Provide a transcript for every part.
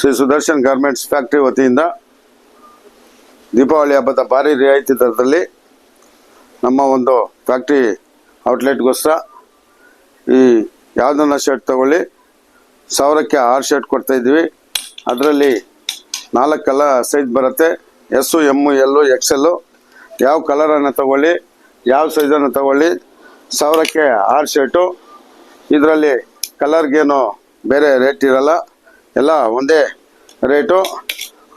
Shri Sudarshan garments factory ವತಿಯಿಂದ ದೀಪಾವಳಿ ಹಬ್ಬದ ಭಾರಿ ರಿಯಾಯಿತಿ ದರದಲ್ಲಿ ನಮ್ಮ ಒಂದು ಫ್ಯಾಕ್ಟ್ರಿ ಔಟ್ಲೆಟ್ಗೋಸ್ಕರ ಈ ಯಾವುದನ್ನ ಶರ್ಟ್ ತಗೊಳ್ಳಿ, ಸಾವಿರಕ್ಕೆ ಆರು ಶರ್ಟ್ ಕೊಡ್ತಾ ಇದ್ವಿ ಅದರಲ್ಲಿ ನಾಲ್ಕು ಕಲರ್ ಸೈಜ್ ಬರುತ್ತೆ. ಎಸ್ಸು ಎಮ್ಮು ಎಲ್ಲು ಎಕ್ಸೆಲ್ಲು ಯಾವ ಕಲರನ್ನು ತಗೊಳ್ಳಿ, ಯಾವ ಸೈಜನ್ನು ತಗೊಳ್ಳಿ, ಸಾವಿರಕ್ಕೆ ಆರು ಶರ್ಟು. ಇದರಲ್ಲಿ ಕಲರ್ಗೇನು ಬೇರೆ ರೇಟ್ ಇರಲ್ಲ. ಎಲ್ಲ ಒಂದೇ ರೇಟು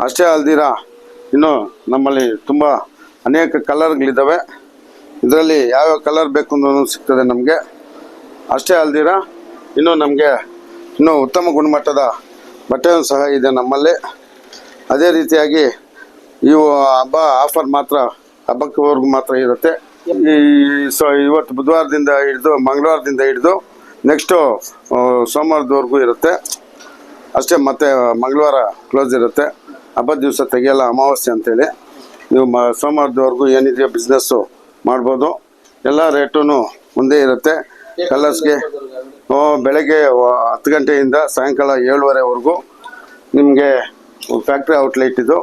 ಅಷ್ಟೇ ಅಲ್ದಿರ, ಇನ್ನು ನಮ್ಮಲ್ಲಿ ತುಂಬ ಅನೇಕ ಕಲರ್ಗಳಿದ್ದಾವೆ ಇದರಲ್ಲಿ ಯಾವ್ಯಾವ ಕಲರ್ ಬೇಕು ಅನ್ನೋದು ಸಿಗ್ತದೆ ನಮಗೆ. ಅಷ್ಟೇ ಅಲ್ದಿರ, ಇನ್ನು ನಮಗೆ ಇನ್ನೂ ಉತ್ತಮ ಗುಣಮಟ್ಟದ ಬಟ್ಟೆಯೂ ಸಹ ಇದೆ ನಮ್ಮಲ್ಲಿ. ಅದೇ ರೀತಿಯಾಗಿ ಇವು ಹಬ್ಬ ಆಫರ್ ಮಾತ್ರ ಹಬ್ಬಕ್ಕೆವರೆಗೂ ಮಾತ್ರ ಇರುತ್ತೆ. ಈ ಸೊ ಇವತ್ತು ಬುಧವಾರದಿಂದ ಹಿಡಿದು ಮಂಗಳವಾರದಿಂದ ಹಿಡಿದು ನೆಕ್ಸ್ಟು ಸೋಮವಾರದವರೆಗೂ ಇರುತ್ತೆ. ಅಷ್ಟೇ ಮತ್ತೆ ಮಂಗಳವಾರ ಕ್ಲೋಸ್ ಇರುತ್ತೆ. ಹಬ್ಬದ ದಿವಸ ತೆಗೆಯಲ್ಲ ಅಮಾವಾಸ್ಯೆ ಅಂತೇಳಿ. ನೀವು ಮ ಸೋಮವಾರದವರೆಗೂ ಏನಿದೆಯೋ ಬಿಸ್ನೆಸ್ಸು ಮಾಡ್ಬೋದು. ಎಲ್ಲ ರೇಟೂ ಒಂದೇ ಇರುತ್ತೆ. ಕಲರ್ಸ್ಗೆ ಬೆಳಗ್ಗೆ ಹತ್ತು ಗಂಟೆಯಿಂದ ಸಾಯಂಕಾಲ ಏಳುವರೆವರೆಗೂ ನಿಮಗೆ ಫ್ಯಾಕ್ಟ್ರಿ ಔಟ್ಲೆಟ್ ಇದು.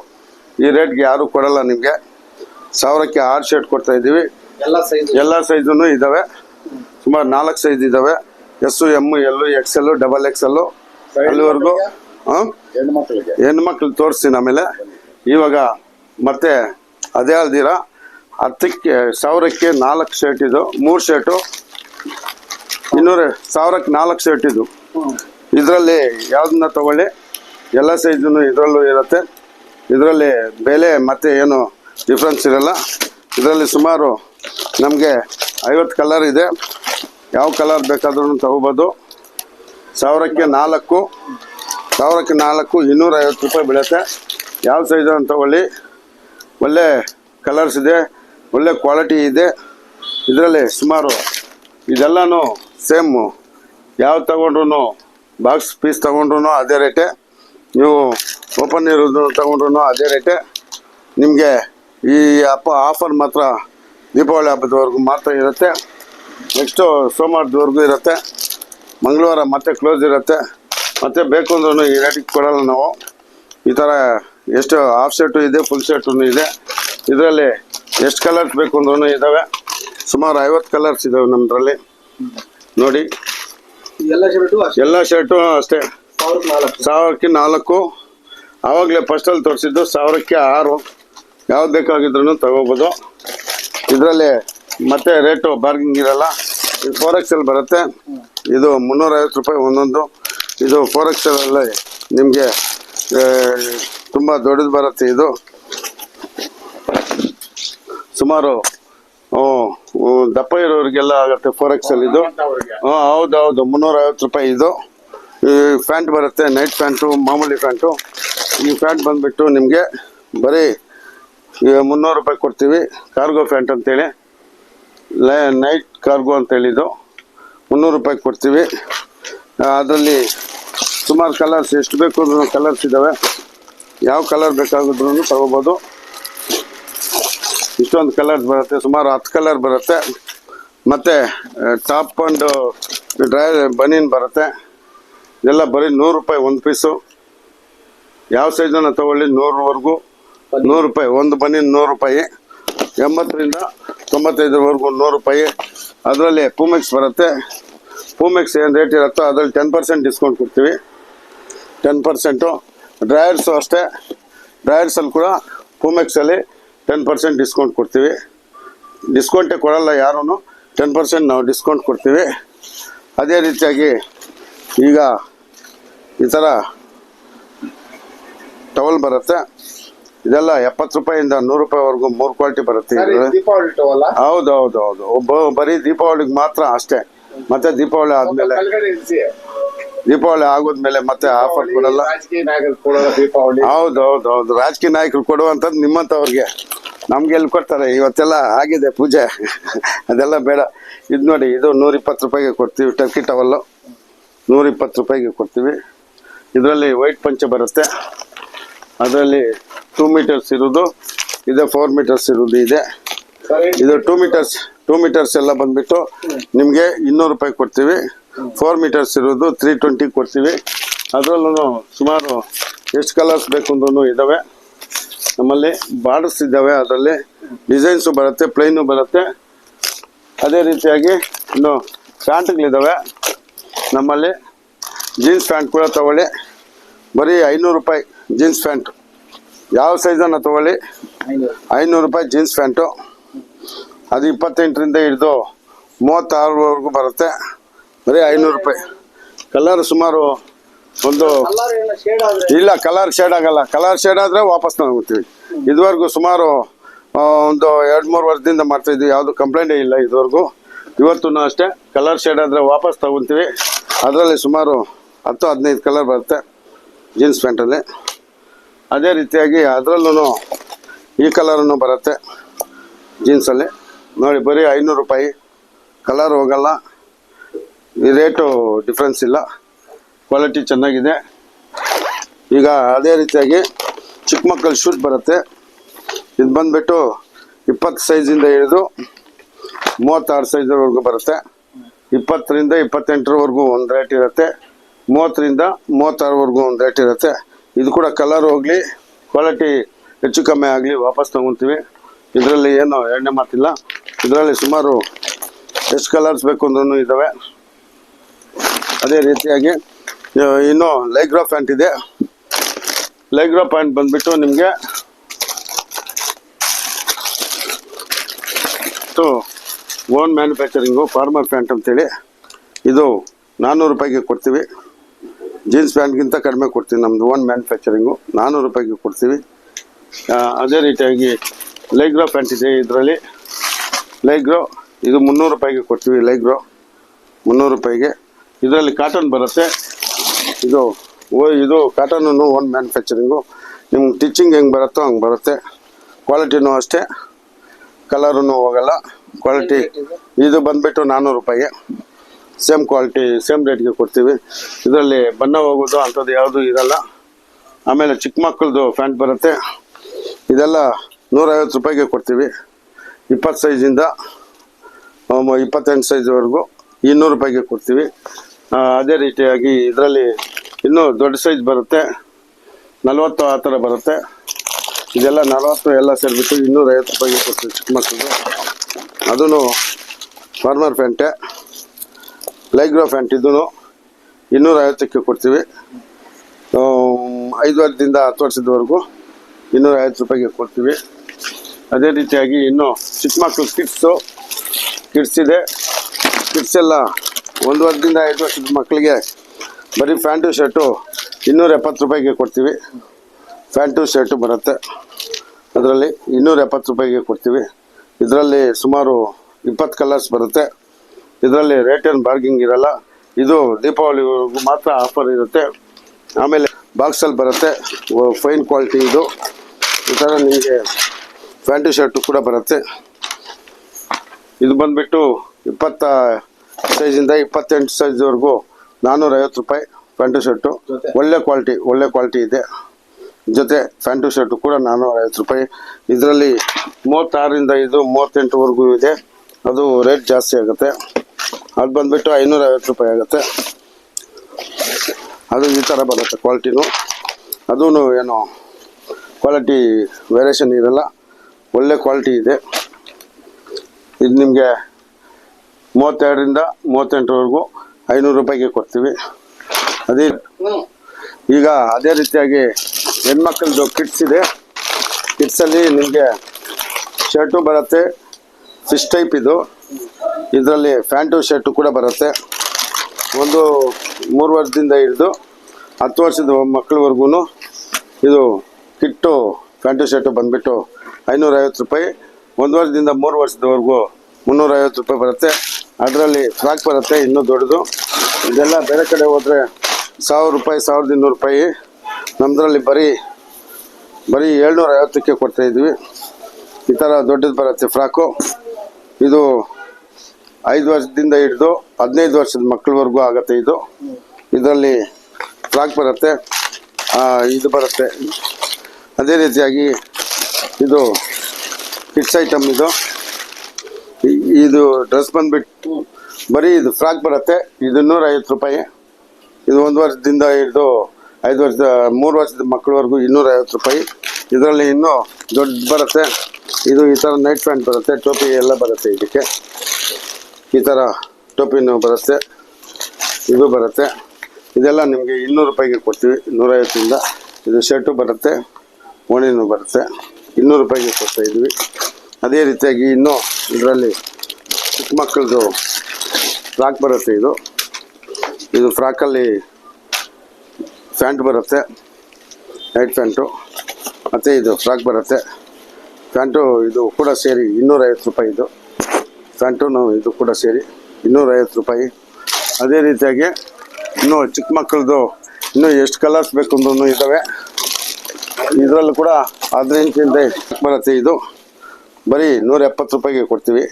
ಈ ರೇಟ್ಗೆ ಯಾರೂ ಕೊಡಲ್ಲ ನಿಮಗೆ. ಸಾವಿರಕ್ಕೆ ಆರು ಶರ್ಟ್ ಕೊಡ್ತಾ ಇದ್ದೀವಿ. ಎಲ್ಲ ಸೈಜ್ ಎಲ್ಲ ಸೈಜೂ ಇದ್ದಾವೆ. ಸುಮಾರು ನಾಲ್ಕು ಸೈಜ್ ಇದ್ದಾವೆ. S M L XL double XL ಅಲ್ಲಿವರೆಗೂ ಹೆಣ್ಮಕ್ಳು ತೋರಿಸ್ತೀನಿ ಆಮೇಲೆ. ಇವಾಗ ಮತ್ತೆ ಅದೇ ಅಲ್ದಿರ ಹತ್ತಕ್ಕೆ ಸಾವಿರಕ್ಕೆ ನಾಲ್ಕು ಶರ್ಟ್ ಇದು ಮೂರು ಶರ್ಟು ಇನ್ನೂರ ಸಾವಿರಕ್ಕೆ ನಾಲ್ಕು ಶರ್ಟ್ ಇದು. ಇದರಲ್ಲಿ ಯಾವ್ದನ್ನ ತಗೊಳ್ಳಿ? ಎಲ್ಲ ಸೈಜು ಇದರಲ್ಲೂ ಇರುತ್ತೆ. ಇದರಲ್ಲಿ ಬೆಲೆ ಮತ್ತೆ ಏನು ಡಿಫ್ರೆನ್ಸ್ ಇರಲ್ಲ. ಇದರಲ್ಲಿ ಸುಮಾರು ನಮಗೆ ಐವತ್ತು ಕಲರ್ ಇದೆ. ಯಾವ ಕಲರ್ ಬೇಕಾದ್ರೂ ತಗೋಬೋದು. ಸಾವಿರಕ್ಕೆ ನಾಲ್ಕು ಸಾವಿರಕ್ಕೆ ನಾಲ್ಕು ಇನ್ನೂರೈವತ್ತು ರೂಪಾಯಿ ಬೀಳುತ್ತೆ. ಯಾವ ಸೈಜ್ ಅಂತ ತಗೊಳ್ಳಿ. ಒಳ್ಳೆ ಕಲರ್ಸ್ ಇದೆ, ಒಳ್ಳೆ ಕ್ವಾಲಿಟಿ ಇದೆ. ಇದರಲ್ಲಿ ಸುಮಾರು ಇದೆಲ್ಲನೂ ಸೇಮು ಯಾವ ತಗೊಂಡ್ರು ಬಾಕ್ಸ್ ಪೀಸ್ ತಗೊಂಡ್ರು ಅದೇ ರೇಟೆ ನೀವು ಓಪನ್ ಇರೋದು ತಗೊಂಡ್ರು ಅದೇ ರೇಟೆ ನಿಮಗೆ ಈ ಹಬ್ಬ ಆಫರ್ ಮಾತ್ರ ದೀಪಾವಳಿ ಹಬ್ಬದವರೆಗೂ ಮಾತ್ರ ಇರುತ್ತೆ. ನೆಕ್ಸ್ಟು ಸೋಮವಾರದವರೆಗೂ ಇರುತ್ತೆ. ಮಂಗಳವಾರ ಮತ್ತೆ ಕ್ಲೋಸ್ ಇರುತ್ತೆ. ಮತ್ತೆ ಬೇಕು ಅಂದ್ರೂ ಈ ರೇಟಿಗೆ ಕೊಡೋಲ್ಲ ನಾವು. ಈ ಥರ ಎಷ್ಟು ಹಾಫ್ ಸೆಟ್ಟು ಇದೆ ಫುಲ್ ಸೆಟ್ಟು ಇದೆ. ಇದರಲ್ಲಿ ಎಷ್ಟು ಕಲರ್ಸ್ ಬೇಕು ಅಂದ್ರೂ ಇದ್ದಾವೆ ಸುಮಾರು ಐವತ್ತು ಕಲರ್ಸ್ ಇದ್ದಾವೆ ನಮ್ಮದ್ರಲ್ಲಿ ನೋಡಿ. ಎಲ್ಲ ಶರ್ಟು ಎಲ್ಲ ಶರ್ಟು ಅಷ್ಟೇ. ಸಾವಿರಕ್ಕೆ ನಾಲ್ಕು. ಆವಾಗಲೇ ಫಸ್ಟಲ್ಲಿ ತೋರಿಸಿದ್ದು ಸಾವಿರಕ್ಕೆ ಆರು. ಯಾವ್ದು ಬೇಕಾಗಿದ್ರು ತಗೋಬೋದು. ಇದರಲ್ಲಿ ಮತ್ತೆ ರೇಟು ಬಾರ್ಗಿಂಗ್ ಇರಲ್ಲ. ಇದು ಫೋರ್ ಎಕ್ಸೆಲ್ ಬರುತ್ತೆ. ಇದು ಮುನ್ನೂರೈವತ್ತು ರೂಪಾಯಿ ಒಂದೊಂದು. ಇದು ಫೋರ್ ಎಕ್ಸೆಲಲ್ಲಿ ನಿಮಗೆ ತುಂಬ ದೊಡ್ಡದು ಬರುತ್ತೆ ಇದು. ಸುಮಾರು ದಪ್ಪ ಇರೋರಿಗೆಲ್ಲ ಆಗುತ್ತೆ ಫೋರ್ ಎಕ್ಸೆಲ್ ಇದು. ಹಾಂ ಹೌದು ಹೌದು ಮುನ್ನೂರೈವತ್ತು ರೂಪಾಯಿ ಇದು. ಈ ಪ್ಯಾಂಟ್ ಬರುತ್ತೆ ನೈಟ್ ಪ್ಯಾಂಟು, ಮಾಮೂಲಿ ಪ್ಯಾಂಟು. ಈ ಪ್ಯಾಂಟ್ ಬಂದುಬಿಟ್ಟು ನಿಮಗೆ ಬರೀ ಮುನ್ನೂರು ರೂಪಾಯಿ ಕೊಡ್ತೀವಿ. ಕಾರ್ಗೋ ಪ್ಯಾಂಟ್ ಅಂತೇಳಿ. ಲೈ ನೈಟ್ ಕಾರ್ಗೋ ಅಂತ ಹೇಳಿದ್ದು. ಮುನ್ನೂರು ರೂಪಾಯಿ ಕೊಡ್ತೀವಿ. ಅದರಲ್ಲಿ ಸುಮಾರು ಕಲರ್ಸ್ ಎಷ್ಟು ಬೇಕು ಅಂದ್ರೂ ಕಲರ್ಸ್ ಇದ್ದಾವೆ ಯಾವ ಕಲರ್ ಬೇಕಾಗಿದ್ರು ತಗೋಬೋದು. ಇಷ್ಟೊಂದು ಕಲರ್ಸ್ ಬರುತ್ತೆ, ಸುಮಾರು ಹತ್ತು ಕಲರ್ ಬರುತ್ತೆ. ಮತ್ತು ಟಾಪ್ ಆ್ಯಂಡ್ ಡ್ರೈ ಬನೀನ್ ಬರುತ್ತೆ. ಇದೆಲ್ಲ ಬರೀ ನೂರು ರೂಪಾಯಿ ಒಂದು ಪೀಸು ಯಾವ ಸೈಜನ್ನು ತಗೊಳ್ಳಿ? ನೂರವರೆಗೂ. ನೂರು ರೂಪಾಯಿ, ಒಂದು ಬನೀನ್ ನೂರು ರೂಪಾಯಿ. ಎಂಬತ್ತರಿಂದ ತೊಂಬತ್ತೈದರವರೆಗೂ ನೂರು ರೂಪಾಯಿ. ಅದರಲ್ಲಿ ಪೂಮೆಕ್ಸ್ ಬರುತ್ತೆ. ಪೂಮೆಕ್ಸ್ ಏನು ರೇಟ್ ಇರುತ್ತೋ ಅದರಲ್ಲಿ ಟೆನ್ ಪರ್ಸೆಂಟ್ ಡಿಸ್ಕೌಂಟ್ ಕೊಡ್ತೀವಿ. ಟೆನ್ ಪರ್ಸೆಂಟು ಡ್ರೈಯರ್ಸು ಅಷ್ಟೇ. ಡ್ರೈಯರ್ಸಲ್ಲಿ ಕೂಡ ಪೂಮೆಕ್ಸಲ್ಲಿ ಟೆನ್ ಪರ್ಸೆಂಟ್ ಡಿಸ್ಕೌಂಟ್ ಕೊಡ್ತೀವಿ. ಡಿಸ್ಕೌಂಟೇ ಕೊಡೋಲ್ಲ ಯಾರೂ ಟೆನ್ ಪರ್ಸೆಂಟ್ ನಾವು ಡಿಸ್ಕೌಂಟ್ ಕೊಡ್ತೀವಿ. ಅದೇ ರೀತಿಯಾಗಿ ಈಗ ಈ ಥರ ಟವಲ್ ಬರುತ್ತೆ. ಇದೆಲ್ಲ ಎಪ್ಪತ್ತು ರೂಪಾಯಿಂದ ನೂರು ರೂಪಾಯಿವರೆಗೂ ಮೂರು ಕ್ವಾಲಿಟಿ ಬರುತ್ತೆ ಹೌದು ಹೌದು ಹೌದು. ಒಬ್ಬ ಬರೀ ದೀಪಾವಳಿಗೆ ಮಾತ್ರ ಅಷ್ಟೇ. ಮತ್ತೆ ದೀಪಾವಳಿ ಆದ್ಮೇಲೆ ದೀಪಾವಳಿ ಆಗೋದ್ಮೇಲೆ ಮತ್ತೆ ಆಫರ್ ಕೊಡಲ್ಲ. ಹೌದು ಹೌದು ಹೌದು. ರಾಜಕೀಯ ನಾಯಕರು ಕೊಡುವಂಥದ್ದು ನಿಮ್ಮಂಥವ್ರಿಗೆ. ನಮ್ಗೆ ಎಲ್ಲಿ ಕೊಡ್ತಾರೆ. ಇವತ್ತೆಲ್ಲ ಆಗಿದೆ ಪೂಜೆ. ಅದೆಲ್ಲ ಬೇಡ. ಇದು ನೋಡಿ ಇದು ನೂರ ಇಪ್ಪತ್ತು ರೂಪಾಯಿಗೆ ಕೊಡ್ತೀವಿ. ಟರ್ಕಿ ಟವಲ್ಲು ನೂರ ಇಪ್ಪತ್ತು ರೂಪಾಯಿಗೆ ಕೊಡ್ತೀವಿ. ಇದರಲ್ಲಿ ವೈಟ್ ಪಂಚೆ ಬರುತ್ತೆ. ಅದರಲ್ಲಿ ಟೂ ಮೀಟರ್ಸ್ ಇರೋದು, ಇದೆ ಫೋರ್ ಮೀಟರ್ಸ್ ಇರೋದು ಇದೆ. ಇದು ಟೂ ಮೀಟರ್ಸ್ ಟೂ ಮೀಟರ್ಸ್ ಎಲ್ಲ ಬಂದ್ಬಿಟ್ಟು ನಿಮಗೆ ಇನ್ನೂರು ರೂಪಾಯಿ ಕೊಡ್ತೀವಿ. ಫೋರ್ ಮೀಟರ್ಸ್ ಇರೋದು ತ್ರೀ ಟ್ವೆಂಟಿ ಕೊಡ್ತೀವಿ. ಅದರಲ್ಲೂ ಸುಮಾರು ಎಷ್ಟು ಕಲರ್ಸ್ ಬೇಕು ಅಂದ್ರೂ ಇದ್ದಾವೆ ನಮ್ಮಲ್ಲಿ ಬಾರ್ಡರ್ಸ್ ಇದ್ದಾವೆ ಅದರಲ್ಲಿ ಡಿಸೈನ್ಸು ಬರುತ್ತೆ ಪ್ಲೈನು ಬರುತ್ತೆ. ಅದೇ ರೀತಿಯಾಗಿ ಇನ್ನು ಪ್ಯಾಂಟ್ಗಳಿದ್ದಾವೆ ನಮ್ಮಲ್ಲಿ ಜೀನ್ಸ್ ಪ್ಯಾಂಟ್ ಕೂಡ ತಗೊಳ್ಳಿ. ಬರೀ ಐನೂರು ರೂಪಾಯಿ ಜೀನ್ಸ್ ಪ್ಯಾಂಟ್. ಯಾವ ಸೈಜನ್ನು ತಗೊಳ್ಳಿ? ಐನೂರು ರೂಪಾಯಿ ಜೀನ್ಸ್ ಪ್ಯಾಂಟು. ಅದು ಇಪ್ಪತ್ತೆಂಟರಿಂದ ಹಿಡಿದು ಮೂವತ್ತಾರವರೆಗೂ ಬರುತ್ತೆ. ಬರೀ ಐನೂರು ರೂಪಾಯಿ. ಕಲರ್ ಸುಮಾರು ಒಂದು ಇಲ್ಲ, ಕಲರ್ ಶೇಡ್ ಆಗಲ್ಲ. ಕಲರ್ ಶೇಡ್ ಆದರೆ ವಾಪಸ್ ತಗೊಂಡ್ಬಿಡ್ತೀವಿ ಇದುವರೆಗೂ ಸುಮಾರು ಒಂದು ಎರಡು ಮೂರು ವರ್ಷದಿಂದ ಮಾಡ್ತಾಯಿದ್ವಿ ಯಾವುದು ಕಂಪ್ಲೇಂಟೇ ಇಲ್ಲ ಇದುವರೆಗೂ. ಇವತ್ತೂ ಅಷ್ಟೇ ಕಲರ್ ಶೇಡ್ ಆದರೆ ವಾಪಸ್ ತಗೊತೀವಿ. ಅದರಲ್ಲಿ ಸುಮಾರು ಹತ್ತು, ಹದಿನೈದು ಕಲರ್ ಬರುತ್ತೆ ಜೀನ್ಸ್ ಪ್ಯಾಂಟಲ್ಲಿ. ಅದೇ ರೀತಿಯಾಗಿ ಅದರಲ್ಲೂ ಈ ಕಲರನ್ನು ಬರುತ್ತೆ ಜೀನ್ಸಲ್ಲಿ. ನೋಡಿ, ಬರೀ ಐನೂರು ರೂಪಾಯಿ. ಕಲರ್ ಹೋಗಲ್ಲ. ಈ ರೇಟು ಡಿಫ್ರೆನ್ಸ್ ಇಲ್ಲ. ಕ್ವಾಲಿಟಿ ಚೆನ್ನಾಗಿದೆ. ಈಗ ಅದೇ ರೀತಿಯಾಗಿ ಚಿಕ್ಕ ಮಕ್ಕಳ ಶೂಟ್ ಬರುತ್ತೆ. ಇದು ಬಂದುಬಿಟ್ಟು ಇಪ್ಪತ್ತು ಸೈಜಿಂದ ಹಿಡಿದು ಮೂವತ್ತಾರು ಸೈಜ್ವರೆಗೂ ಬರುತ್ತೆ. ಇಪ್ಪತ್ತರಿಂದ ಇಪ್ಪತ್ತೆಂಟರವರೆಗೂ ಒಂದು ರೇಟ್ ಇರುತ್ತೆ. ಮೂವತ್ತರಿಂದ ಮೂವತ್ತಾರವರೆಗೂ ಒಂದು ರೇಟ್ ಇರುತ್ತೆ. ಇದು ಕೂಡ ಕಲರ್ ಹೋಗಲಿ ಕ್ವಾಲಿಟಿ ಹೆಚ್ಚು ಕಮ್ಮಿ ಆಗಲಿ ವಾಪಸ್ ತೊಗೊತೀವಿ. ಇದರಲ್ಲಿ ಏನು ಎಣ್ಣೆ ಮಾತಿಲ್ಲ. ಇದರಲ್ಲಿ ಸುಮಾರು ಎಷ್ಟು ಕಲರ್ಸ್ ಬೇಕು ಅಂದ್ರೂ ಇದ್ದಾವೆ ಅದೇ ರೀತಿಯಾಗಿ ಇನ್ನು ಲೈಗ್ರಾ ಪ್ಯಾಂಟ್ ಇದೆ. ಲೈಗ್ರೋ ಪ್ಯಾಂಟ್ ಬಂದುಬಿಟ್ಟು ನಿಮಗೆ ಓನ್ ಮ್ಯಾನುಫ್ಯಾಕ್ಚರಿಂಗು ಫಾರ್ಮರ್ ಪ್ಯಾಂಟ್ ಅಂತೇಳಿ. ಇದು ನಾನ್ನೂರು ರೂಪಾಯಿಗೆ ಕೊಡ್ತೀವಿ. ಜೀನ್ಸ್ ಪ್ಯಾಂಟ್ಗಿಂತ ಕಡಿಮೆ ಕೊಡ್ತೀವಿ ನಮ್ಮದು ಓನ್ ಮ್ಯಾನುಫ್ಯಾಕ್ಚರಿಂಗು ನಾನ್ನೂರು ರೂಪಾಯಿಗೆ ಕೊಡ್ತೀವಿ. ಅದೇ ರೀತಿಯಾಗಿ ಲೈಗ್ರೋ ಪ್ಯಾಂಟ್ ಇದೆ ಇದರಲ್ಲಿ. ಲೈಗ್ರೋ ಇದು ಮುನ್ನೂರು ರೂಪಾಯಿಗೆ ಕೊಡ್ತೀವಿ ಲೈಗ್ರೋ ಮುನ್ನೂರು ರೂಪಾಯಿಗೆ. ಇದರಲ್ಲಿ ಕಾಟನ್ ಬರುತ್ತೆ. ಇದು, ಓ, ಇದು ಕಾಟನ್ನು ಓನ್ ಮ್ಯಾನುಫ್ಯಾಕ್ಚರಿಂಗು ನಿಮ್ಗೆ ಟಿಚ್ಚಿಂಗ್ ಹೆಂಗೆ ಬರುತ್ತೋ ಹಂಗೆ ಬರುತ್ತೆ. ಕ್ವಾಲಿಟಿನೂ ಅಷ್ಟೇ. ಕಲರೂ ಹೋಗಲ್ಲ. ಕ್ವಾಲಿಟಿ ಇದು ಬಂದುಬಿಟ್ಟು ನಾನ್ನೂರು ರೂಪಾಯಿ ಸೇಮ್ ಕ್ವಾಲಿಟಿ ಸೇಮ್ ರೇಟ್ಗೆ ಕೊಡ್ತೀವಿ. ಇದರಲ್ಲಿ ಬಣ್ಣ ಹೋಗೋದು ಅಂಥದ್ದು ಯಾವುದು ಇರಲ್ಲ. ಆಮೇಲೆ ಚಿಕ್ಕ ಮಕ್ಕಳದು ಪ್ಯಾಂಟ್ ಬರುತ್ತೆ. ಇದೆಲ್ಲ ನೂರೈವತ್ತು ರೂಪಾಯಿಗೆ ಕೊಡ್ತೀವಿ. ಇಪ್ಪತ್ತು ಸೈಜಿಂದ ಇಪ್ಪತ್ತೆಂಟು ಸೈಜ್ವರೆಗೂ ಇನ್ನೂರು ರೂಪಾಯಿಗೆ ಕೊಡ್ತೀವಿ. ಅದೇ ರೀತಿಯಾಗಿ ಇದರಲ್ಲಿ ಇನ್ನೂ ದೊಡ್ಡ ಸೈಜ್ ಬರುತ್ತೆ. ನಲವತ್ತು ಆ ಥರ ಬರುತ್ತೆ. ಇದೆಲ್ಲ ನಲವತ್ತು ಎಲ್ಲ ಸೇರಿಬಿಟ್ಟು ಇನ್ನೂರೈವತ್ತು ರೂಪಾಯಿಗೆ ಕೊಡ್ತೀವಿ ಚಿಕ್ಕ ಮಕ್ಕಳಿಗೆ ಅದೂ ಫಾರ್ಮರ್ ಪ್ಯಾಂಟೆ ಲೈಗ್ರೋ ಪ್ಯಾಂಟ್ ಇದೂ ಇನ್ನೂರೈವತ್ತಕ್ಕೆ ಕೊಡ್ತೀವಿ. ಐದು ವರ್ಷದಿಂದ ಹತ್ತು ವರ್ಷದವರೆಗೂ ಇನ್ನೂರೈವತ್ತು ರೂಪಾಯಿಗೆ ಕೊಡ್ತೀವಿ. ಅದೇ ರೀತಿಯಾಗಿ ಇನ್ನು ಚಿಕ್ಕ ಮಕ್ಕಳು ಕಿಟ್ಸು ಕಿಟ್ಸ್ ಇದೆ. ಕಿಡ್ಸ್ ಎಲ್ಲ ಒಂದು ವರ್ಷದಿಂದ ಐದು ವರ್ಷದ ಮಕ್ಕಳಿಗೆ ಬರೀ ಪ್ಯಾಂಟು, ಶರ್ಟು ಇನ್ನೂರ ಎಪ್ಪತ್ತು ರೂಪಾಯಿಗೆ ಕೊಡ್ತೀವಿ. ಪ್ಯಾಂಟು, ಶರ್ಟು ಬರುತ್ತೆ. ಅದರಲ್ಲಿ ಇನ್ನೂರ ಎಪ್ಪತ್ತು ರೂಪಾಯಿಗೆ ಕೊಡ್ತೀವಿ. ಇದರಲ್ಲಿ ಸುಮಾರು ಇಪ್ಪತ್ತು ಕಲರ್ಸ್ ಬರುತ್ತೆ. ಇದರಲ್ಲಿ ರೇಟ್ ಏನು ಬಾರ್ಗಿಂಗ್ ಇರಲ್ಲ. ಇದು ದೀಪಾವಳಿವರೆಗೂ ಮಾತ್ರ ಆಫರ್ ಇರುತ್ತೆ. ಆಮೇಲೆ ಬಾಕ್ಸಲ್ಲಿ ಬರುತ್ತೆ. ಫೈನ್ ಕ್ವಾಲಿಟಿ ಇದು. ಈ ಥರ ನಿಮಗೆ ಪ್ಯಾಂಟು ಶರ್ಟು ಕೂಡ ಬರುತ್ತೆ. ಇದು ಬಂದ್ಬಿಟ್ಟು ಇಪ್ಪತ್ತ ಸೈಜಿಂದ ಇಪ್ಪತ್ತೆಂಟು ಸೈಜ್ವರೆಗೂ ನಾನ್ನೂರೈವತ್ತು ರೂಪಾಯಿ ಪ್ಯಾಂಟು ಶರ್ಟು? ಒಳ್ಳೆ ಕ್ವಾಲಿಟಿ ಒಳ್ಳೆ ಕ್ವಾಲಿಟಿ ಇದೆ. ಜೊತೆ ಪ್ಯಾಂಟು ಶರ್ಟು ಕೂಡ ನಾನ್ನೂರೈವತ್ತು ರೂಪಾಯಿ. ಇದರಲ್ಲಿ ಮೂವತ್ತಾರರಿಂದ ಇದು ಮೂವತ್ತೆಂಟುವರೆಗೂ ಇದೆ. ಅದು ರೇಟ್ ಜಾಸ್ತಿ ಆಗುತ್ತೆ. ಅದು ಬಂದ್ಬಿಟ್ಟು ಐನೂರೈವತ್ತು ರೂಪಾಯಿ ಆಗುತ್ತೆ. ಅದು ಈ ಥರ ಬರುತ್ತೆ ಕ್ವಾಲಿಟಿನೂ. ಅದೂ ಏನು ಕ್ವಾಲಿಟಿ ವೇರಿಯೇಷನ್ ಇರಲ್ಲ, ಒಳ್ಳೆ ಕ್ವಾಲಿಟಿ ಇದೆ. ಇದು ನಿಮಗೆ ಮೂವತ್ತೆರಡರಿಂದ ಮೂವತ್ತೆಂಟರವರೆಗೂ ಐನೂರು ರೂಪಾಯಿಗೆ ಕೊಡ್ತೀವಿ. ಅದೇ ಈಗ ಅದೇ ರೀತಿಯಾಗಿ ಹೆಣ್ಮಕ್ಳದ್ದು ಕಿಟ್ಸ್ ಇದೆ. ಕಿಟ್ಸಲ್ಲಿ ನಿಮಗೆ ಶರ್ಟು ಬರುತ್ತೆ ಫಿಶ್ ಟೈಪ್ ಇದು. ಇದರಲ್ಲಿ ಪ್ಯಾಂಟು, ಶರ್ಟು ಕೂಡ ಬರುತ್ತೆ. ಒಂದು ಮೂರು ವರ್ಷದಿಂದ ಹಿಡಿದು ಹತ್ತು ವರ್ಷದ ಮಕ್ಕಳವರೆಗೂ ಇದು ಕಿಟ್ಟು, ಪ್ಯಾಂಟು, ಶರ್ಟು ಬಂದುಬಿಟ್ಟು ಐನೂರೈವತ್ತು ರೂಪಾಯಿ. ಒಂದು ವರ್ಷದಿಂದ ಮೂರು ವರ್ಷದವರೆಗೂ ಮುನ್ನೂರೈವತ್ತು ರೂಪಾಯಿ ಬರುತ್ತೆ. ಅದರಲ್ಲಿ ಫ್ರಾಕ್ ಬರುತ್ತೆ, ಇನ್ನೂ ದೊಡ್ಡದು. ಇದೆಲ್ಲ ಬೇರೆ ಕಡೆ ಹೋದರೆ ಸಾವಿರ ರೂಪಾಯಿ, ಸಾವಿರದ ಇನ್ನೂರು ರೂಪಾಯಿ. ನಮ್ಮದ್ರಲ್ಲಿ ಬರೀ ಬರೀ ಏಳ್ನೂರ ಐವತ್ತಕ್ಕೆ ಕೊಡ್ತಾಯಿದ್ವಿ ಈ ಥರ ದೊಡ್ಡದು ಬರುತ್ತೆ ಫ್ರಾಕು. ಇದು ಐದು ವರ್ಷದಿಂದ ಹಿಡಿದು ಹದಿನೈದು ವರ್ಷದ ಮಕ್ಕಳವರೆಗೂ ಆಗುತ್ತೆ ಇದು. ಇದರಲ್ಲಿ ಫ್ಲಾಗ್ ಬರುತ್ತೆ. ಇದು ಬರುತ್ತೆ. ಅದೇ ರೀತಿಯಾಗಿ ಇದು ಕಿಡ್ಸ್ ಐಟಮ್ ಇದು. ಇದು ಡ್ರೆಸ್ ಬಂದುಬಿಟ್ಟು ಬರೀ ಇದು ಫ್ರಾಕ್ ಬರುತ್ತೆ. ಇದು ನೂರೈವತ್ತು ರೂಪಾಯಿ. ಇದು ಒಂದು ವರ್ಷದಿಂದ ಹಿಡಿದು ಐದು ವರ್ಷದ, ಮೂರು ವರ್ಷದ ಮಕ್ಕಳವರೆಗೂ ಇನ್ನೂರೈವತ್ತು ರೂಪಾಯಿ. ಇದರಲ್ಲಿ ಇನ್ನೂ ದೊಡ್ಡ ಬರುತ್ತೆ. ಇದು ಈ ಥರ ನೈಟ್ ಪ್ಯಾಂಟ್ ಬರುತ್ತೆ, ಟೋಪಿ ಎಲ್ಲ ಬರುತ್ತೆ ಇದಕ್ಕೆ. ಈ ಥರ ಟೋಪಿನೂ ಬರುತ್ತೆ, ಇದು ಬರುತ್ತೆ. ಇದೆಲ್ಲ ನಿಮಗೆ ಇನ್ನೂರು ರೂಪಾಯಿಗೆ ಕೊಡ್ತೀವಿ, ನೂರೈವತ್ತರಿಂದ. ಇದು ಶರ್ಟು ಬರುತ್ತೆ, ಓಣಿನೂ ಬರುತ್ತೆ, ಇನ್ನೂರು ರೂಪಾಯಿಗೆ ಕೊಡ್ತಾ ಇದ್ವಿ ಅದೇ ರೀತಿಯಾಗಿ ಇನ್ನೂ ಇದರಲ್ಲಿ ಚಿಕ್ಕ ಮಕ್ಕಳದು ಫ್ರಾಕ್ ಬರುತ್ತೆ ಇದು. ಇದು ಫ್ರಾಕಲ್ಲಿ ಪ್ಯಾಂಟ್ ಬರುತ್ತೆ ನೈಟ್ ಪ್ಯಾಂಟು. ಮತ್ತು ಇದು ಫ್ರಾಕ್ ಬರುತ್ತೆ. ಪ್ಯಾಂಟು ಇದು ಕೂಡ ಸೇರಿ ಇನ್ನೂರೈವತ್ತು ರೂಪಾಯಿ ಇದು. ಪ್ಯಾಂಟೂ ಇದು ಕೂಡ ಸೇರಿ ಇನ್ನೂರೈವತ್ತು ರೂಪಾಯಿ. ಅದೇ ರೀತಿಯಾಗಿ ಇನ್ನೂ ಚಿಕ್ಕ ಮಕ್ಕಳದು ಇನ್ನೂ ಎಷ್ಟು ಕಲರ್ಸ್ ಬೇಕು ಅಂದ್ರೂ ಇದ್ದಾವೆ ಇದರಲ್ಲೂ ಕೂಡ ಹದಿನೆಂಟಿಂದ ಬರುತ್ತೆ ಇದು. ಬರೀ ನೂರ ಎಪ್ಪತ್ತು ರೂಪಾಯಿಗೆ ಕೊಡ್ತೀವಿ.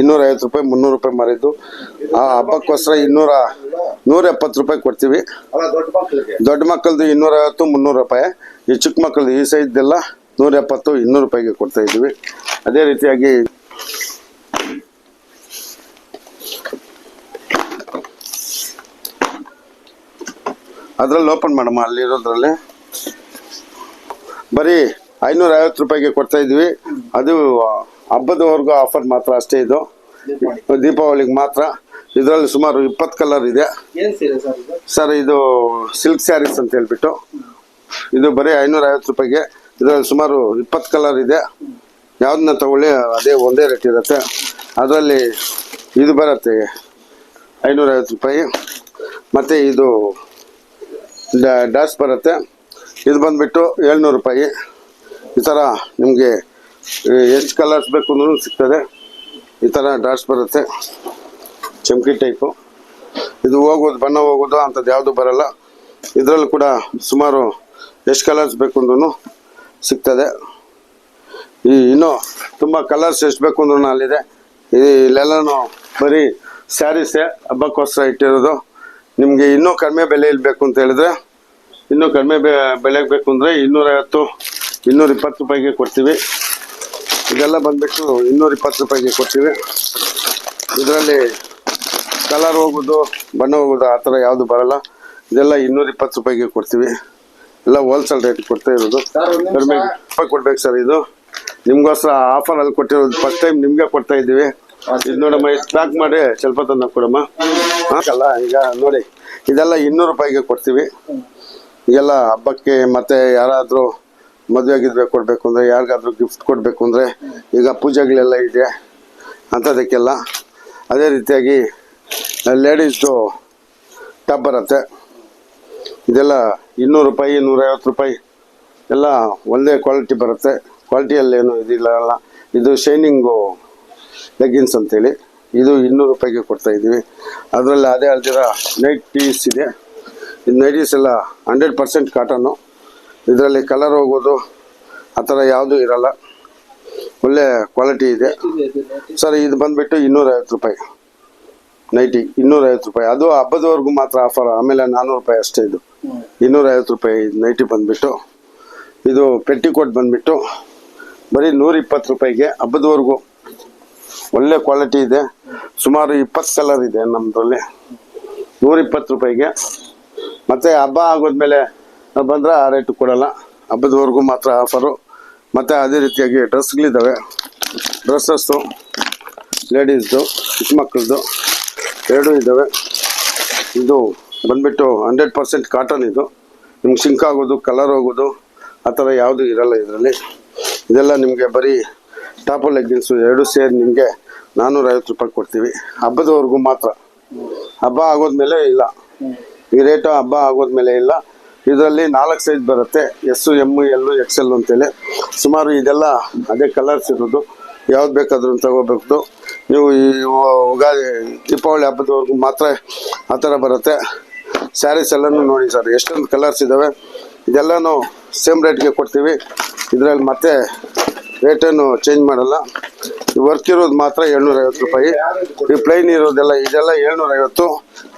ಇನ್ನೂರೈವತ್ತು ರೂಪಾಯಿ, ಮುನ್ನೂರು ರೂಪಾಯಿ ಮಾರಿದ್ದು. ಆ ಹಬ್ಬಕ್ಕೋಸ್ಕರ ಇನ್ನೂರ ನೂರ ಎಪ್ಪತ್ತು ರೂಪಾಯಿ ಕೊಡ್ತೀವಿ. ದೊಡ್ಡ ಮಕ್ಕಳದು ಇನ್ನೂರೈವತ್ತು, ಮುನ್ನೂರು ರೂಪಾಯಿ. ಈ ಚಿಕ್ಕ ಮಕ್ಕಳದು ಈ ಸೈಜ್ದೆಲ್ಲ ನೂರ ಎಪ್ಪತ್ತು ಇನ್ನೂರು ರೂಪಾಯಿಗೆ ಕೊಡ್ತಾ ಇದ್ದೀವಿ. ಅದೇ ರೀತಿಯಾಗಿ ಅದರಲ್ಲಿ ಓಪನ್ ಮಾಡಮ್ಮ ಅಲ್ಲಿರೋದ್ರಲ್ಲಿ. ಬರೀ ಐನೂರ ಐವತ್ತು ರೂಪಾಯಿಗೆ ಕೊಡ್ತಾ ಇದ್ವಿ ಅದು ಹಬ್ಬದವರೆಗೂ ಆಫರ್ ಮಾತ್ರ ಅಷ್ಟೇ ಇದು. ದೀಪಾವಳಿಗೆ ಮಾತ್ರ. ಇದರಲ್ಲಿ ಸುಮಾರು ಇಪ್ಪತ್ತು ಕಲರ್ ಇದೆ. ಸರ್ ಇದು? ಸಿಲ್ಕ್ ಸ್ಯಾರೀಸ್ ಅಂತ ಹೇಳ್ಬಿಟ್ಟು. ಇದು ಬರೀ ಐನೂರ ಐವತ್ತು ರೂಪಾಯಿಗೆ. ಇದರಲ್ಲಿ ಸುಮಾರು ಇಪ್ಪತ್ತು ಕಲರ್ ಇದೆ. ಯಾವ್ದನ್ನ ತಗೊಳ್ಳಿ, ಅದೇ ಒಂದೇ ರೇಟ್ ಇರುತ್ತೆ. ಅದರಲ್ಲಿ ಇದು ಬರುತ್ತೆ ಐನೂರ ಐವತ್ತು ರೂಪಾಯಿ. ಮತ್ತು ಇದು ಡ- ಡಾಸ್ ಬರುತ್ತೆ. ಇದು ಬಂದ್ಬಿಟ್ಟು ಏಳ್ನೂರು ರೂಪಾಯಿ. ಈ ಥರ ನಿಮಗೆ ಎಷ್ಟು ಕಲರ್ಸ್ ಬೇಕು ಅಂದ್ರೂ ಸಿಗ್ತದೆ. ಈ ಥರ ಡಾಟ್ಸ್ ಬರುತ್ತೆ. ಚಮಕಿ ಟೈಪು ಇದು ಹೋಗೋದು, ಬಣ್ಣ ಹೋಗೋದು ಅಂಥದ್ದು ಯಾವುದು ಬರಲ್ಲ. ಇದರಲ್ಲೂ ಕೂಡ ಸುಮಾರು ಎಷ್ಟು ಕಲರ್ಸ್ ಬೇಕು ಅಂದ್ರೂ ಸಿಗ್ತದೆ. ಈ ಇನ್ನೂ ತುಂಬ ಕಲರ್ಸ್ ಎಷ್ಟು ಬೇಕು ಅಂದ್ರೂ ಅಲ್ಲಿದೆ. ಇಲ್ಲೆಲ್ಲನೂ ಬರೀ ಸ್ಯಾರೀಸೇ ಹಬ್ಬಕ್ಕೋಸ್ಕರ ಇಟ್ಟಿರೋದು. ನಿಮಗೆ ಇನ್ನೂ ಕಡಿಮೆ ಬೆಲೆ ಬೇಕು ಅಂತ ಹೇಳಿದ್ರೆ, ಇನ್ನೂ ಕಡಿಮೆ ಬೆ ಬೆಲೆಗೆ ಬೇಕು ಅಂದರೆ ಇನ್ನೂರೈವತ್ತು ಇನ್ನೂರ ಇಪ್ಪತ್ತು ರೂಪಾಯಿಗೆ ಕೊಡ್ತೀವಿ. ಇದೆಲ್ಲ ಬಂದುಬಿಟ್ಟು ಇನ್ನೂರ ಇಪ್ಪತ್ತು ರೂಪಾಯಿಗೆ ಕೊಡ್ತೀವಿ. ಇದರಲ್ಲಿ ಕಲರ್ ಹೋಗೋದು, ಬಣ್ಣ ಹೋಗೋದು ಆ ಥರ ಯಾವುದು ಬರಲ್ಲ. ಇದೆಲ್ಲ ಇನ್ನೂರ ಇಪ್ಪತ್ತು ರೂಪಾಯಿಗೆ ಕೊಡ್ತೀವಿ. ಎಲ್ಲ ಹೋಲ್ಸೇಲ್ ರೇಟ್ ಕೊಡ್ತಾ ಇರೋದು. ಕಡಿಮೆ ರೂಪಾಯಿ ಕೊಡ್ಬೇಕು ಸರ್ ಇದು. ನಿಮ್ಗೋಸ್ಕರ ಆಫರ್ ಅಲ್ಲಿ ಕೊಟ್ಟಿರೋದು ಫಸ್ಟ್ ಟೈಮ್ ನಿಮ್ಗೆ ಕೊಡ್ತಾ ಇದ್ದೀವಿ. ಇದು ನೋಡಮ್ಮ ಇದು ಪ್ಯಾಕ್ ಮಾಡಿ ಸ್ವಲ್ಪ ತಂದು ಕೊಡಮ್ಮ. ಹಾಕಲ್ಲ ಈಗ ನೋಡಿ. ಇದೆಲ್ಲ ಇನ್ನೂರು ರೂಪಾಯಿಗೆ ಕೊಡ್ತೀವಿ. ಈಗೆಲ್ಲ ಹಬ್ಬಕ್ಕೆ ಮತ್ತೆ ಯಾರಾದರೂ ಮದುವೆ ಗಿದ್ವೆ ಕೊಡಬೇಕು ಅಂದರೆ ಯಾರಿಗಾದ್ರೂ ಗಿಫ್ಟ್ ಕೊಡಬೇಕು ಅಂದರೆ ಈಗ ಪೂಜೆಗಳೆಲ್ಲ ಇದೆ. ಅಂಥದಕ್ಕೆಲ್ಲ. ಅದೇ ರೀತಿಯಾಗಿ ಲೇಡೀಸ್ದು ಟಬ್ ಬರುತ್ತೆ. ಇದೆಲ್ಲ ಇನ್ನೂರು ರೂಪಾಯಿ, ನೂರೈವತ್ತು ರೂಪಾಯಿ. ಎಲ್ಲ ಒಂದೇ ಕ್ವಾಲಿಟಿ ಬರುತ್ತೆ. ಕ್ವಾಲಿಟಿಯಲ್ಲೇನು ಇದಿಲ್ಲ ಇದು ಶೈನಿಂಗು ಲೆಗ್ಗಿನ್ಸ್ ಅಂತೇಳಿ. ಇದು ಇನ್ನೂರು ರೂಪಾಯಿಗೆ ಕೊಡ್ತಾ ಇದ್ದೀವಿ. ಅದರಲ್ಲಿ ಅದೇ ಅಲ್ದಿರ ನೈಟ್ ಟೀಸ್ ಇದೆ. ಇದು ನೈಟೀಸ್ ಎಲ್ಲ ಹಂಡ್ರೆಡ್ ಪರ್ಸೆಂಟ್ ಕಾಟನ್ನು ಇದರಲ್ಲಿ ಕಲರ್ ಹೋಗೋದು, ಆ ಥರ ಯಾವುದೂ ಇರಲ್ಲ. ಒಳ್ಳೆ ಕ್ವಾಲಿಟಿ ಇದೆ. ಸರ್, ಇದು ಬಂದುಬಿಟ್ಟು ಇನ್ನೂರೈವತ್ತು ರೂಪಾಯಿ. ನೈಟಿ ಇನ್ನೂರೈವತ್ತು ರೂಪಾಯಿ. ಅದು ಹಬ್ಬದವರೆಗೂ ಮಾತ್ರ ಆಫರ್ ಆಮೇಲೆ ನಾನ್ನೂರು ರೂಪಾಯಿ ಅಷ್ಟೇ ಇದು. ಇನ್ನೂರೈವತ್ತು ರೂಪಾಯಿ ನೈಟಿ ಬಂದುಬಿಟ್ಟು, ಇದು ಪೆಟ್ಟಿಕೋಟ್ ಬಂದುಬಿಟ್ಟು, ಬರೀ ನೂರ ಇಪ್ಪತ್ತು ರೂಪಾಯಿಗೆ ಹಬ್ಬದವರೆಗೂ ಒಳ್ಳೆ ಕ್ವಾಲಿಟಿ ಇದೆ. ಸುಮಾರು ಇಪ್ಪತ್ತು ಕಲರ್ ಇದೆ ನಮ್ಮದ್ರಲ್ಲಿ ನೂರ ಇಪ್ಪತ್ತು ರೂಪಾಯಿಗೆ. ಮತ್ತು ಹಬ್ಬ ಆಗೋದ್ಮೇಲೆ ಬಂದರೆ ಆ ರೇಟು ಕೊಡಲ್ಲ. ಹಬ್ಬದವರೆಗೂ ಮಾತ್ರ ಆಫರು ಮತ್ತು ಅದೇ ರೀತಿಯಾಗಿ ಡ್ರೆಸ್ಗಳಿದ್ದಾವೆ. ಡ್ರೆಸ್ಸಸ್ಸು ಲೇಡೀಸ್ದು ಚಿಕ್ಕ ಮಕ್ಕಳದ್ದು, ಎರಡೂ ಇದ್ದಾವೆ. ಇದು ಬಂದ್ಬಿಟ್ಟು ಹಂಡ್ರೆಡ್ ಪರ್ಸೆಂಟ್ ಕಾಟನ್ ಇದು. ನಿಮ್ಗೆ ಸಿಂಕ್ ಆಗೋದು ಕಲರ್ ಹೋಗೋದು, ಆ ಥರ ಯಾವುದೂ ಇರಲ್ಲ ಇದರಲ್ಲಿ. ಇದೆಲ್ಲ ನಿಮಗೆ ಬರೀ ಟಾಪು ಲೆಗ್ಗಿನ್ಸು ಎರಡು ಸೇರಿ ನಿಮಗೆ ನಾನ್ನೂರೈವತ್ತು ರೂಪಾಯಿ ಕೊಡ್ತೀವಿ. ಹಬ್ಬದವರೆಗೂ ಮಾತ್ರ. ಹಬ್ಬ ಆಗೋದ್ಮೇಲೆ ಇಲ್ಲ. ಈ ರೇಟು ಹಬ್ಬ ಆಗೋದ್ಮೇಲೆ ಇಲ್ಲ. ಇದರಲ್ಲಿ ನಾಲ್ಕು ಸೈಜ್ ಬರುತ್ತೆ. ಎಸ್ಸು ಎಮ್ಮು ಎಲ್ಲು ಎಕ್ಸೆಲ್ ಅಂತೇಳಿ. ಸುಮಾರು ಇದೆಲ್ಲ ಅದೇ ಕಲರ್ಸ್ ಇರೋದು. ಯಾವ್ದು ಬೇಕಾದ್ರೂ ತಗೋಬೇಕು. ನೀವು ಈ ಯುಗಾದಿ ದೀಪಾವಳಿ ಹಬ್ಬದವರೆಗೂ ಮಾತ್ರ ಆ ಥರ ಬರುತ್ತೆ. ಸ್ಯಾರೀಸ್ ಎಲ್ಲನೂ ನೋಡಿ ಸರ್, ಎಷ್ಟೊಂದು ಕಲರ್ಸ್ ಇದ್ದಾವೆ ಇದೆಲ್ಲನೂ ಸೇಮ್ ರೇಟ್ಗೆ ಕೊಡ್ತೀವಿ. ಇದರಲ್ಲಿ ಮತ್ತೆ ರೇಟನ್ನು ಚೇಂಜ್ ಮಾಡಲ್ಲ. ವರ್ಕ್ ಇರೋದು ಮಾತ್ರ ಏಳ್ನೂರೈವತ್ತು ರೂಪಾಯಿ. ಈ ಪ್ಲೈನ್ ಇರೋದೆಲ್ಲ, ಇದೆಲ್ಲ ಏಳ್ನೂರೈವತ್ತು,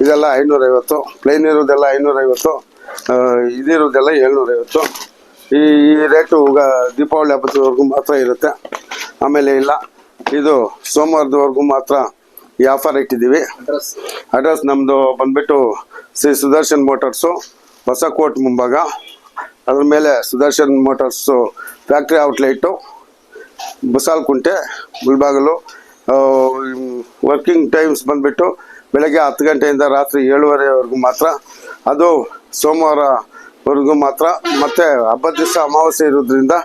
ಇದೆಲ್ಲ ಐನೂರೈವತ್ತು ಪ್ಲೈನ್ ಇರೋದೆಲ್ಲ ಐನೂರೈವತ್ತು ಇದಿರೋದೆಲ್ಲ ಏಳ್ನೂರೈವತ್ತು. ಈ ಈ ರೇಟು ಈಗ ದೀಪಾವಳಿ ಹಬ್ಬದವರೆಗೂ ಮಾತ್ರ ಇರುತ್ತೆ. ಆಮೇಲೆ ಇಲ್ಲ, ಇದು ಸೋಮವಾರದವರೆಗೂ ಮಾತ್ರ ಈ ಆಫರ್ ಇಟ್ಟಿದ್ದೀವಿ. ಅಡ್ರೆಸ್ ಅಡ್ರೆಸ್ ನಮ್ಮದು ಬಂದ್ಬಿಟ್ಟು ಶ್ರೀ ಸುದರ್ಶನ್ ಮೋಟರ್ಸು ಹೊಸಕೋಟ್ ಮುಂಭಾಗ. ಅದ್ರ ಮೇಲೆ Sudarshan motors factory outlet ಬಸಾಲ್ಕುಂಟೆ ಗುಲ್ಬಾಗಲು working times ಬಂದ್ಬಿಟ್ಟು ಬೆಳಗ್ಗೆ ಹತ್ತು ಗಂಟೆಯಿಂದ ರಾತ್ರಿ ಏಳುವರೆವರೆಗೂ ಮಾತ್ರ. ಅದು ಸೋಮವಾರವರೆಗೂ ಮಾತ್ರ. ಮತ್ತು ಹಬ್ಬದ ದಿವಸ ಅಮಾವಾಸ್ಯೆ ಇರೋದ್ರಿಂದ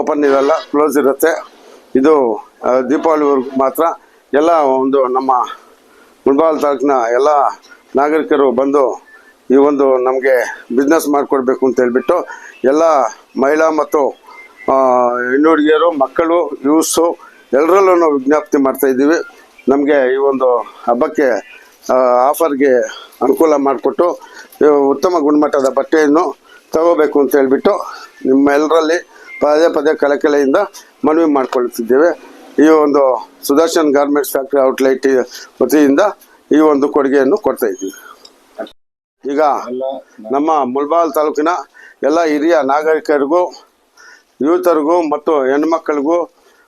ಓಪನ್ ಇರಲ್ಲ ಕ್ಲೋಸ್ ಇರುತ್ತೆ. ಇದು ದೀಪಾವಳಿವರೆಗೂ ಮಾತ್ರ. ಎಲ್ಲ ಒಂದು ನಮ್ಮ ಮುಳ್ಬಾಲ್ ತಾಲೂಕಿನ ಎಲ್ಲ ನಾಗರಿಕರು ಬಂದು ಈ ಒಂದು ನಮಗೆ ಬಿಸ್ನೆಸ್ ಮಾಡಿಕೊಡ್ಬೇಕು ಅಂತ ಹೇಳ್ಬಿಟ್ಟು ಎಲ್ಲ ಮಹಿಳಾ ಮತ್ತು ಹೆಣ್ಣು ಹುಡುಗಿಯರು ಮಕ್ಕಳು ಯೂಸು ಎಲ್ಲರಲ್ಲೂ ನಾವು ವಿಜ್ಞಾಪ್ತಿ ಮಾಡ್ತಾ ಇದ್ದೀವಿ. ನಮಗೆ ಈ ಒಂದು ಹಬ್ಬಕ್ಕೆ ಆಫರ್ಗೆ ಅನುಕೂಲ ಮಾಡಿಕೊಟ್ಟು ಉತ್ತಮ ಗುಣಮಟ್ಟದ ಬಟ್ಟೆಯನ್ನು ತಗೋಬೇಕು ಅಂತ ಹೇಳ್ಬಿಟ್ಟು ನಿಮ್ಮೆಲ್ಲರಲ್ಲಿ ಪದೇ ಪದೇ ಕಲೆಕಲೆಯಿಂದ ಮನವಿ ಮಾಡಿಕೊಳ್ಳುತ್ತಿದ್ದೇವೆ ಈ ಒಂದು ಸುದರ್ಶನ್ ಗಾರ್ಮೆಂಟ್ಸ್ ಫ್ಯಾಕ್ಟ್ರಿ ಔಟ್ಲೆಟ್ ವತಿಯಿಂದ ಈ ಒಂದು ಕೊಡುಗೆಯನ್ನು ಕೊಡ್ತಾ ಇದ್ದೀವಿ. ಈಗ ನಮ್ಮ ಮುಲ್ಬಾಲ್ ತಾಲೂಕಿನ ಎಲ್ಲ ಹಿರಿಯ ನಾಗರಿಕರಿಗೂ ಯುವತರಿಗೂ ಮತ್ತು ಹೆಣ್ಮಕ್ಕಳಿಗೂ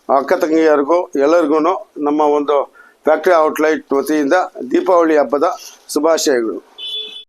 ಅಕ್ಕ ತಂಗಿಯರಿಗೂ ಎಲ್ಲರಿಗೂ ನಮ್ಮ ಒಂದು ಫ್ಯಾಕ್ಟ್ರಿ ಔಟ್ಲೈಟ್ ವತಿಯಿಂದ ದೀಪಾವಳಿ ಹಬ್ಬದ ಶುಭಾಶಯಗಳು.